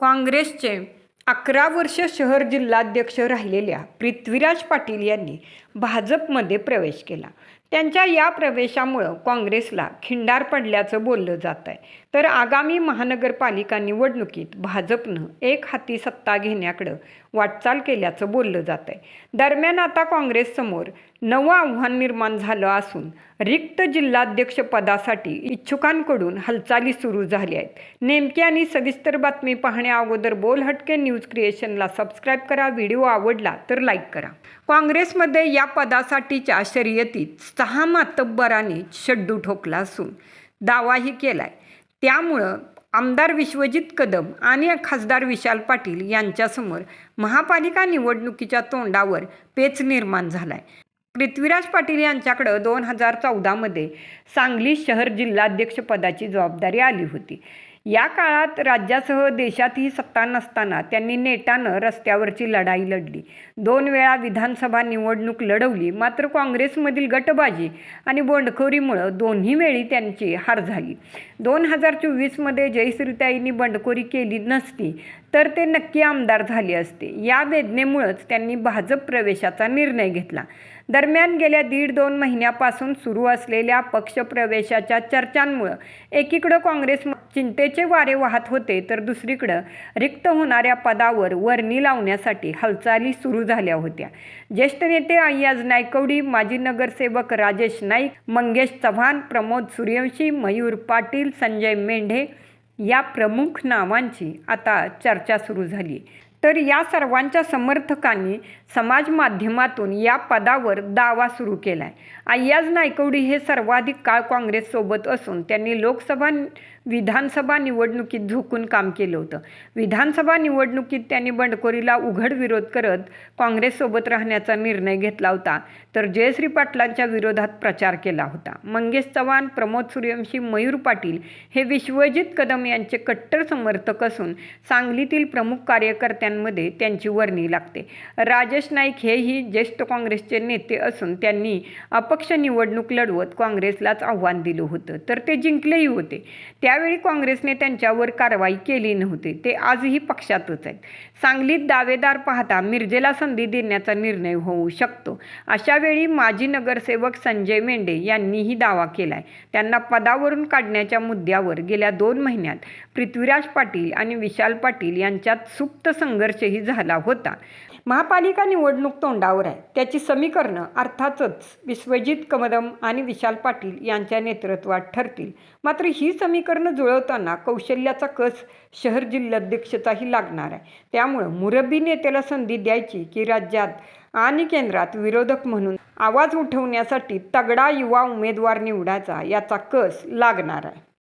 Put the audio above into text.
काँग्रेसचे अकरा वर्ष शहर जिल्हाध्यक्ष राहिलेल्या पृथ्वीराज पाटील यांनी भाजपमध्ये प्रवेश केला. त्यांच्या या प्रवेशामुळं काँग्रेसला खिंडार पडल्याचं बोललं जात आहे तर आगामी महानगरपालिका निवडणुकीत भाजपनं एक हाती सत्ता घेण्याकडं वाटचाल केल्याचं बोललं जात आहे दरम्यान आता काँग्रेससमोर नवं आव्हान निर्माण झालं असून रिक्त जिल्हाध्यक्षपदासाठी इच्छुकांकडून हालचाली सुरू झाल्या आहेत. नेमकी आणि सविस्तर बातमी पाहण्या अगोदर बोल हटके न्यूज क्रिएशनला सबस्क्राईब करा. व्हिडिओ आवडला तर लाईक करा. काँग्रेसमध्ये या पदासाठीच्या शर्यतीत सहा मातब्बरांनी शड्डू ठोकला असून दावाही केलाय. त्यामुळं आमदार विश्वजित कदम आणि खासदार विशाल पाटील यांच्यासमोर महापालिका निवडणुकीच्या तोंडावर पेच निर्माण झालाय. पृथ्वीराज पाटील यांच्याकडं दोन हजार चौदामध्ये सांगली शहर जिल्हाध्यक्षपदाची जबाबदारी आली होती. या काळात राज्यासह देशातही सत्ता नसताना त्यांनी नेटानं रस्त्यावरची लढाई लढली. दोन वेळा विधानसभा निवडणूक लढवली मात्र काँग्रेसमधील गटबाजी आणि बंडखोरीमुळं दोन्ही वेळी त्यांची हार झाली. दोन हजार चोवीसमध्ये जयश्रीताईंनी बंडखोरी केली नसती तर ते नक्की आमदार झाले असते. या वेदनेमुळंच त्यांनी भाजप प्रवेशाचा निर्णय घेतला. दरम्यान गेल्या दीड दोन महिन्यापासून सुरू असलेल्या पक्षप्रवेशाच्या चर्चांमुळं एकीकडं काँग्रेस चिंतेचे वारे वाहत होते तर दुसरीकडं रिक्त होणाऱ्या पदावर वर्णी लावण्यासाठी हालचाली सुरू झाल्या होत्या. ज्येष्ठ नेते अय्याज नायकवडी माजी नगरसेवक राजेश नाईक मंगेश चव्हाण प्रमोद सूर्यवंशी मयूर पाटील संजय मेंढे या प्रमुख नावांची आता चर्चा सुरू झाली. तर या सर्वांच्या समर्थकांनी समाज माध्यमातून या पदावर दावा सुरू केला आहे अय्याज नायकवडी हे सर्वाधिक काळ काँग्रेससोबत असून त्यांनी लोकसभा विधानसभा निवडणुकीत झोकून काम केलं होतं. विधानसभा निवडणुकीत त्यांनी बंडखोरीला उघड विरोध करत काँग्रेससोबत राहण्याचा निर्णय घेतला होता. तर जयश्री पाटलांच्या विरोधात प्रचार केला होता. मंगेश चव्हाण प्रमोद सूर्यवंशी मयूर पाटील हे विश्वजित कदम यांचे कट्टर समर्थक असून सांगलीतील प्रमुख कार्यकर्त्या कार्यकर्त्यांमध्ये त्यांची वर्णी लागते. राजेश नाईक हेही ज्येष्ठ काँग्रेसचे नेते असून त्यांनी अपक्ष निवडणूक लढवत काँग्रेसलाच आव्हान दिलं होतं. तर ते जिंकलेही होते. त्यावेळी काँग्रेसने त्यांच्यावर कारवाई केली नव्हती. ते आजही पक्षातच आहेत. सांगलीत दावेदार पाहता मिरजेला संधी देण्याचा निर्णय होऊ शकतो. अशा वेळी माजी नगरसेवक संजय मेंढे यांनीही दावा केलाय. त्यांना पदावरून काढण्याच्या मुद्द्यावर गेल्या दोन महिन्यात पृथ्वीराज पाटील आणि विशाल पाटील यांच्यात सुप्त संघ संघर्षही झाला होता. महापालिका निवडणूक तोंडावर आहे. त्याची समीकरणं अर्थातच विश्वजित कमदम आणि विशाल पाटील यांच्या नेतृत्वात ठरतील. मात्र ही समीकरणं जुळवताना कौशल्याचा कस शहर जिल्हाध्यक्षचाही लागणार आहे. त्यामुळं मुरब्बी नेत्याला संधी द्यायची की राज्यात आणि केंद्रात विरोधक म्हणून आवाज उठवण्यासाठी तगडा युवा उमेदवार निवडायचा याचा कस लागणार आहे.